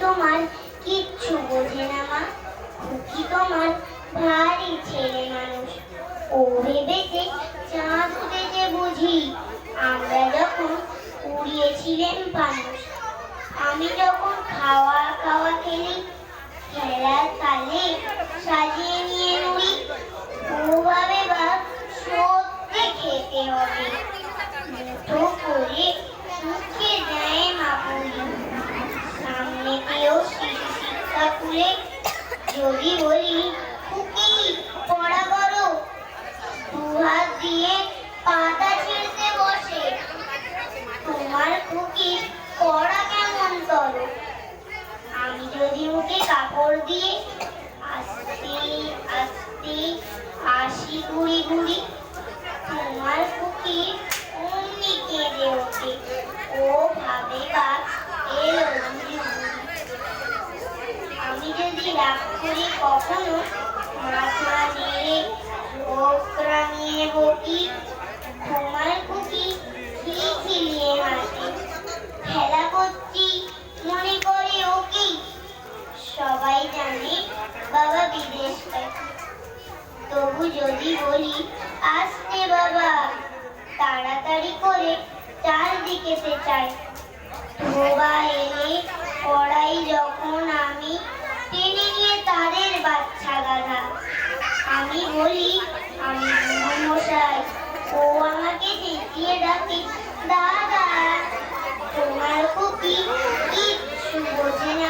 তোমার কিচ্ছু বোঝে না মা। খুকি তোমার ভারী ছেলে মানুষ। ও ভেবেছে চাঁদ উঠেছে বুঝি। আমরা যখন উড়িয়েছিলেন মানুষ করে মুখে দেয় মা সামনে শিশু শিক্ষা খুলে যদি বলি খুকি পড়া করো দু হাত দিয়ে পাতা ছিঁড়তে বসে। তোমার খুকি, পড়া কেমন করো আমি যদি মুখে কাপড় দিয়ে আস্তে আস্তে হাসি ঘুরি ঘুরি তোমার খুকি অমনি কেঁদে ওঠে ও আমি যদি রাগ করি কখনো মাথা নেড়ে ওকরা নিয়ে বকি তোমার খুকি খিলখিলিয়ে হাসে খেলা করছি মনে করে ও কি সবাই জানে বাবা বিদেশ যায় তবু যদি বলি, আসতে বাবা। তাড়াতাড়ি করে চারদিকে সে চাই। মোবাইলে পড়াই যখন আমি টেনে নিয়ে তাদের বাচ্চা গাধা। আমি বলি, আমি মশাই ও আমাকে চেঁচিয়ে ডাকে, দাদা, তোমার খুব কি কিছু বোঝেন